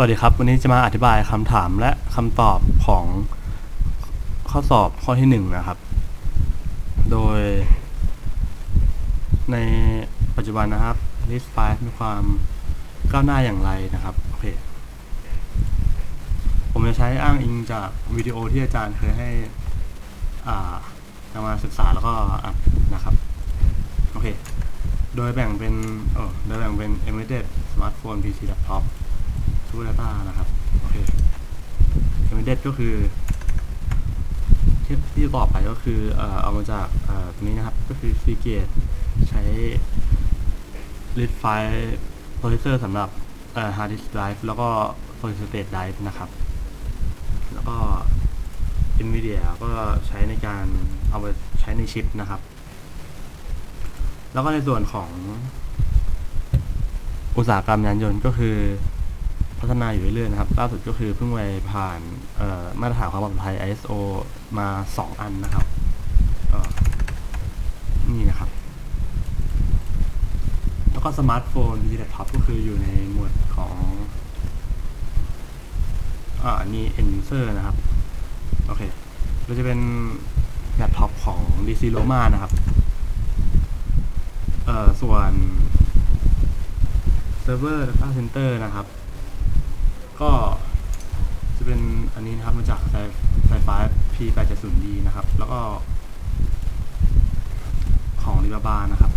สวัสดีครับ วันนี้จะมาอธิบายคำถามและคำตอบของข้อสอบข้อที่หนึ่งนะครับ โดย ในปัจจุบันนะครับ list 5มีความก้าวหน้าอย่างไรนะครับ โอเค ผมจะใช้อ้างอิงจากวิดีโอที่อาจารย์เคยให้อ่านำมาศึกษาแล้วก็อัดนะครับ โอเค โดยแบ่งเป็นโดยแบ่งเป็น embedded smartphone PC laptop ทูด Data นะครับ โอเค embedded ก็คือที่ที่ตอบไปก็คือเอ่อเอามาจากเอ่อตรงนี้นะครับ ก็คือ Seagate ใช้ read file processor สำหรับเอ่อ hard disk drive แล้วก็ solid state drive นะครับ แล้วก็ NVIDIA ก็ใช้ในการเอาไปใช้ในชิปนะครับ แล้วก็ในส่วนของอุตสาหกรรมยานยนต์ก็คือ พัฒนาอยู่เรื่อยๆนะครับ ล่าสุดก็คือเพิ่งไปผ่านมาตรฐานความปลอดภัย ISO มา 2 อันนะครับนี่นะครับ แล้วก็สมาร์ทโฟนดิจิทัลท็อปก็คืออยู่ในหมวดของอ่าอันนี้ end user นะครับ โอเคเราจะเป็นแล็ปท็อปของ DC Loma นะครับ เอ่อ ส่วน Server Data Center นะครับ ก็จะเป็นอันนี้นะครับมาจากไซไซไฟ P870D นะครับ แล้วก็ของ r i b a b a นะครับ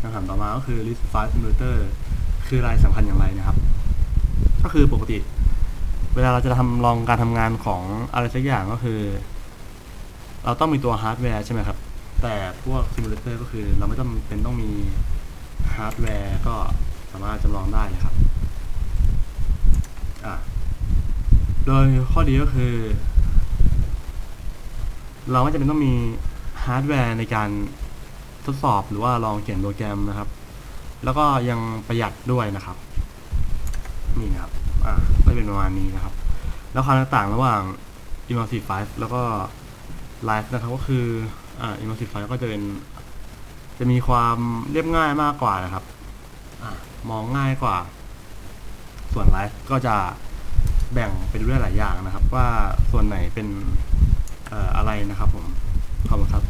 คำถามต่อมาก็คือ List File Simulator คืออะไรสำคัญอย่างไรนะครับ ก็คือปกติ เวลาเราจะทำลองการทำงานของอะไรสักอย่างก็คือ เราต้องมีตัวฮาร์ดแวร์ใช่ไหมครับ แต่พวกซิมูเลเตอร์ก็คือเราไม่ต้องเป็นต้องมีฮาร์ดแวร์ก็ามารถจำลองได้เลยครับโดยข้อดีก็คือ เราไม่จำเป็นต้องมีฮาร์ดแวร์ในการทดสอบหรือว่าลองเขียนโปรแกรมนะครับ แล้วก็ยังประหยัดด้วยนะครับ นี่นะครับ อ่าก็เป็นประมาณนี้นะครับ แล้วความตกต่างระหว่าง Immersive 5 แล้วก็ Live นะครับ ก็คือ อ่า Immersive 5 ก็จะเป็น จะมีความเรียบง่ายมากกว่านะครับ อ่า มองง่ายกว่า ส่วนไลฟ์ก็จะแบ่งเป็นเรื่องหลายอย่างนะครับ ว่าส่วนไหนเป็นอออะไรนะครับผมขอบคุณครับ